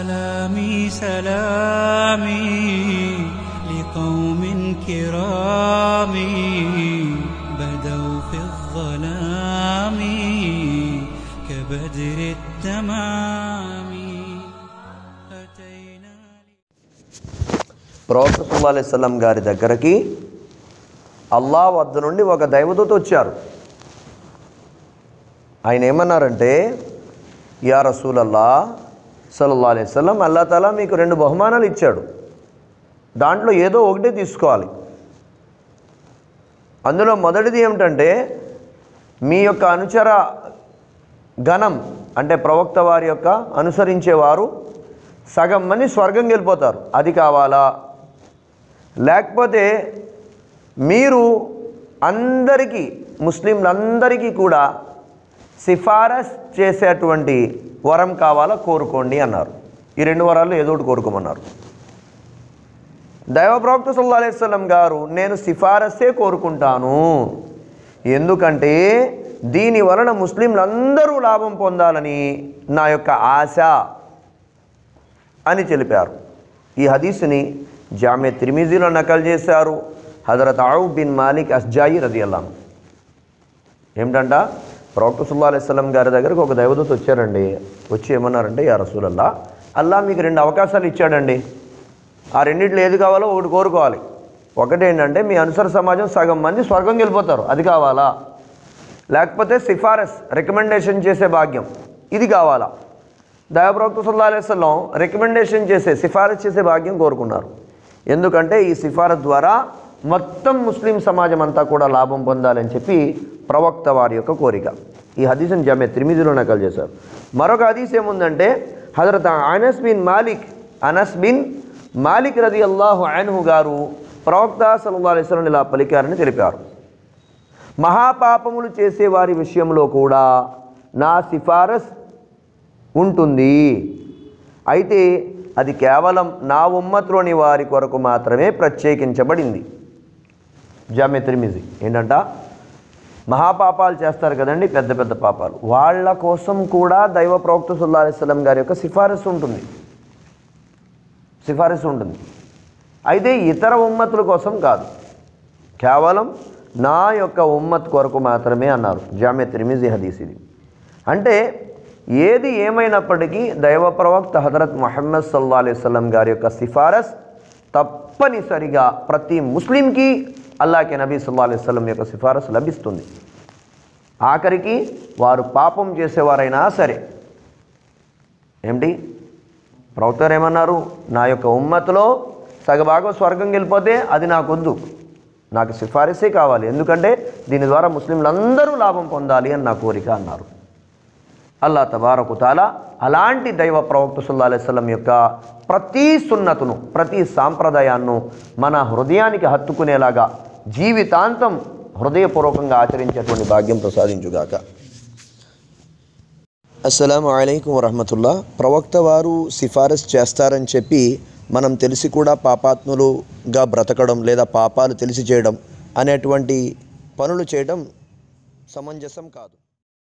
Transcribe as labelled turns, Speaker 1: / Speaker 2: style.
Speaker 1: سلامي لقوم كرام بدوا في الظلام كبدر التمام أتينا
Speaker 2: ప్రవక్త సుల్లా అలైస్లం గారి దగ్గరకి అల్లా వద్ద నుండి ఒక దైవదూత వచ్చారు ఆయన ఏమన్నారంటే యా రసూలల్లా సల్లల్లా అలైస్లం అల్లా తాలా మీకు రెండు బహుమానాలు ఇచ్చాడు. దాంట్లో ఏదో ఒకటే తీసుకోవాలి. అందులో మొదటిది ఏమిటంటే మీ యొక్క అనుచర గణం అంటే ప్రవక్త వారి యొక్క అనుసరించేవారు సగం మంది స్వర్గం వెళ్ళిపోతారు అది కావాలా? లేకపోతే మీరు అందరికీ ముస్లింలందరికీ కూడా సిఫారస్ చేసేటువంటి వరం కావాలా కోరుకోండి అన్నారు. ఈ రెండు వరాల్లో ఏదో ఒకటి కోరుకోమన్నారు. దైవ ప్రవక్త సల్లా అలైస్లం గారు నేను సిఫారసే కోరుకుంటాను. ఎందుకంటే దీని వలన ముస్లింలందరూ లాభం పొందాలని నా యొక్క ఆశ అని తెలిపారు. ఈ హదీస్ని జామె త్రిమిజీలో నకలు చేశారు. హజరత్ ఆవు బిన్ మాలిక్ అస్జాయి రది అల్లాం ఏమిటంట? ప్రవక్త సుల్లా అలైస్లం గారి దగ్గరకు ఒక దైవదూత వచ్చారండి. వచ్చి ఏమన్నారంటే యా రసూలల్లా అల్లా మీకు రెండు అవకాశాలు ఇచ్చాడండి. ఆ రెండింటిలో ఏది కావాలో ఒకటి కోరుకోవాలి. ఒకటి ఏంటంటే మీ అనుసర సమాజం సగం మంది స్వర్గం వెళ్ళిపోతారు అది కావాలా? లేకపోతే సిఫారస్ రికమెండేషన్ చేసే భాగ్యం. ఇది కావాలా? దయాప్రవక్త సుల్లా అలైస్లం రికమెండేషన్ చేసే సిఫారసు చేసే భాగ్యం కోరుకున్నారు. ఎందుకంటే ఈ సిఫారసు ద్వారా మొత్తం ముస్లిం సమాజం అంతా కూడా లాభం పొందాలని చెప్పి ప్రవక్త వారి యొక్క కోరిక. ఈ హదీసును జమే త్రిమిదిలో నకలు చేశారు. మరొక హదీస్ ఏముందంటే Hazrat Anas bin Malik Anas bin Malik రది అల్లాహు అన్హు గారు ప్రవక్త సల్లా అలైస్లం ఇలా పలికారని తెలిపారు. మహాపాపములు చేసే వారి విషయంలో కూడా నా సిఫారస్ ఉంటుంది. అయితే అది కేవలం నా ఉమ్మత్లోని వారి కొరకు మాత్రమే ప్రత్యేకించబడింది. జామే త్రిమిజి ఏంటంట? మహాపాపాలు చేస్తారు కదండి పెద్ద పెద్ద పాపాలు. వాళ్ళ కోసం కూడా దైవ ప్రవక్త సుల్లా అలిస్లం గారి యొక్క సిఫారసు ఉంటుంది. సిఫారసు ఉంటుంది. అయితే ఇతర ఉమ్మతుల కోసం కాదు. కేవలం నా యొక్క ఉమ్మత్ కొరకు మాత్రమే అన్నారు జామె త్రిమిజి హదీస్ ఇది అంటే ఏది ఏమైనప్పటికీ దైవ ప్రవక్త హజరత్ మొహమ్మద్ సల్లా అలైవల్లం గారి యొక్క సిఫారస్ తప్పనిసరిగా ప్రతి ముస్లింకి అల్లాకే నబీ సల్లా అలైవల్లం యొక్క సిఫారసు లభిస్తుంది. ఆఖరికి వారు పాపం చేసేవారైనా సరే. ఏమిటి? ప్రవక్త ఏమన్నారు? నా యొక్క ఉమ్మతిలో సగభాగం స్వర్గం వెళ్ళిపోతే అది నాకొద్దు. నాకు సిఫారసే కావాలి. ఎందుకంటే దీని ద్వారా ముస్లింలందరూ లాభం పొందాలి అని నా కోరిక అన్నారు. అల్లా తబారకుతాల అలాంటి దైవ ప్రవక్త సుల్లా అలైస్లం యొక్క ప్రతి సున్నతును ప్రతి సాంప్రదాయాన్ని మన హృదయానికి హత్తుకునేలాగా జీవితాంతం హృదయపూర్వకంగా ఆచరించేటువంటి భాగ్యం ప్రసాదించుగాక. అస్సలం అయికం వరహమతుల్లా. ప్రవక్త వారు సిఫారసు చేస్తారని చెప్పి మనం తెలిసి కూడా పాపాత్ములుగా బ్రతకడం లేదా పాపాలు తెలిసి చేయడం అనేటువంటి పనులు చేయడం సమంజసం కాదు.